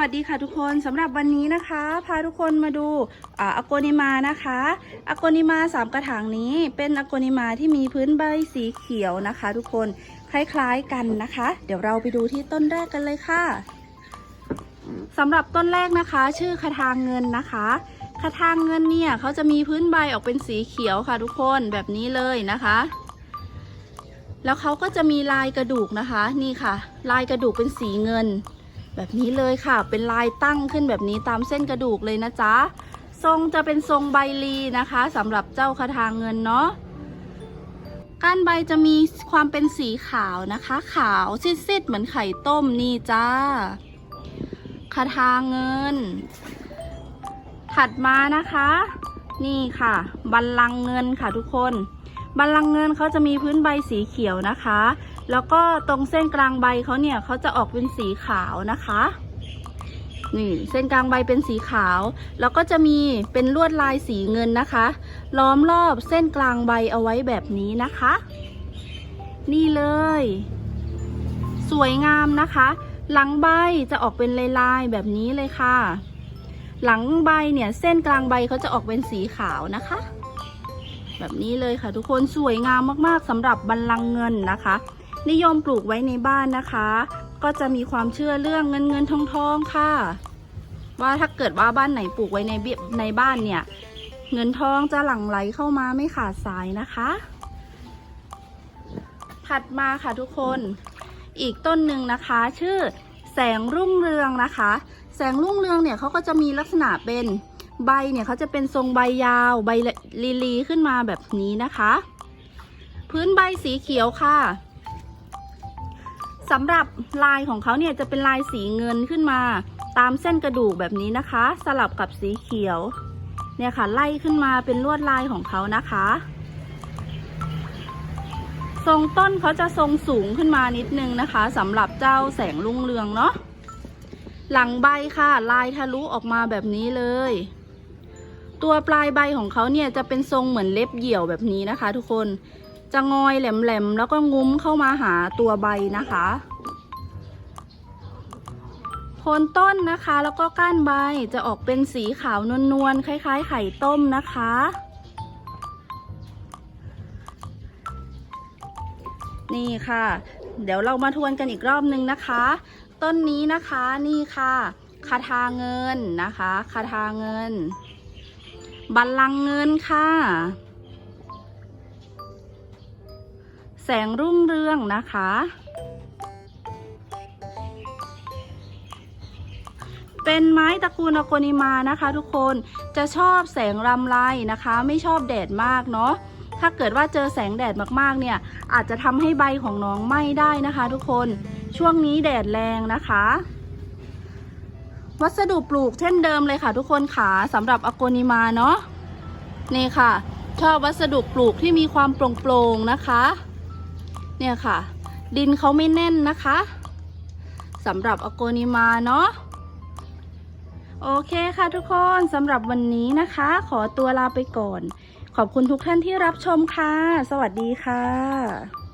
วัสดีค่ะทุกคนสำหรับวันนี้นะคะ พาทุกคนมาดูอาอโกนิมานะคะอโกนิมาสามกระถางนี้เป็นอโกนิมาที่มีพื้นใบสีเขียวนะคะ ทุกคนคล้ายๆกันนะคะ เดี๋ยวเราไปดูที่ต้นแรกกันเลยค่ะสำหรับต้นแรกนะคะ ชื่อคาทางเงินนะคะคาทางเงินเนี่ยเขาจะมีพื้นใบออกเป็นสีเขียวค่ะ ทุกคนแบบนี้เลยนะคะ แล้วเขาก็จะมีลายกระดูกนะคะ นี่ค่ะ ลายกระดูกเป็นสีเงิน แบบนี้เลยค่ะ เป็นลายตั้งขึ้นแบบนี้ตามเส้นกระดูกเลยนะจ๊ะ ทรงจะเป็นทรงใบลีนะคะสำหรับเจ้าคาทางเงินเนาะก้านใบจะมีความเป็นสีขาวนะคะ ขาวซีดๆเหมือนไข่ต้มนี่จ้าคาทางเงิน ถัดมานะคะ นี่ค่ะ บัลลังเงินค่ะทุกคน บัลลังเงินเขาจะมีพื้นใบสีเขียวนะคะ แล้วก็ตรงเส้นกลางใบเขาเนี่ยเขาจะออกเป็นสีขาวนะคะ นี่เส้นกลางใบเป็นสีขาว แล้วก็จะมีเป็นลวดลายสีเงินนะคะ ล้อมรอบเส้นกลางใบเอาไว้แบบนี้นะคะ นี่เลย สวยงามนะคะ หลังใบจะออกเป็นลายๆแบบนี้เลยค่ะ หลังใบเนี่ยเส้นกลางใบเขาจะออกเป็นสีขาวนะคะ แบบนี้เลยค่ะทุกคนสวยงามมากๆสำหรับบัลลังก์เงินนะคะ นิยมปลูกไว้ในบ้านนะคะ ก็จะมีความเชื่อเรื่องเงินเงินทองทองค่ะ ว่าถ้าเกิดว่าบ้านไหนปลูกไว้ในเบี้ยในบ้านเนี่ย เงินทองจะหลั่งไหลเข้ามาไม่ขาดสายนะคะ ถัดมาค่ะทุกคนอีกต้นหนึ่งนะคะ ชื่อแสงรุ่งเรืองนะคะ แสงรุ่งเรืองเนี่ยเขาก็จะมีลักษณะเป็นใบเนี่ยเขาจะเป็นทรงใบยาวใบลีลีขึ้นมาแบบนี้นะคะ พื้นใบสีเขียวค่ะ สำหรับลายของเขาเนี่ยจะเป็นลายสีเงินขึ้นมา ตามเส้นกระดูกแบบนี้นะคะ สลับกับสีเขียว เนี่ยค่ะไล่ขึ้นมาเป็นลวดลายของเขานะคะ ทรงต้นเขาจะทรงสูงขึ้นมานิดนึงนะคะสำหรับเจ้าแสงรุ่งเรืองเนาะหลังใบค่ะ ลายทะลุออกมาแบบนี้เลย ตัวปลายใบของเขาเนี่ยจะเป็นทรงเหมือนเล็บเหี่ยวแบบนี้นะคะ ทุกคน จะงอยแหลมๆแล้วก็งุ้มเข้ามาหาตัวใบนะคะโคนต้นนะคะแล้วก็ก้านใบจะออกเป็นสีขาวนวลๆคล้ายๆ ไข่ต้มนะคะ นี่ค่ะ เดี๋ยวเรามาทวนกันอีกรอบนึงนะคะ ต้นนี้นะคะนี่ค่ะคาทาเงินนะคะคาทาเงิน บัลลังเงินค่ะ แสงรุ่งเรืองนะคะ เป็นไม้ตระกูลอโกนิมานะคะ ทุกคนจะชอบแสงรำไรนะคะ ไม่ชอบแดดมากเนาะถ้าเกิดว่าเจอแสงแดดมากๆเนี่ย อาจจะทำให้ใบของน้องไหม้ได้นะคะ ทุกคนช่วงนี้แดดแรงนะคะ วัสดุปลูกเช่นเดิมเลยค่ะ ทุกคนขาสำหรับอโกนิมาเนาะนี่ค่ะ ชอบวัสดุปลูกที่มีความโปร่งๆนะคะ เนี่ยค่ะ ดินเขาไม่แน่นนะคะสำหรับอโกนิมาเนาะโอเคค่ะทุกคนสำหรับวันนี้นะคะ ขอตัวลาไปก่อน ขอบคุณทุกท่านที่รับชมค่ะ สวัสดีค่ะ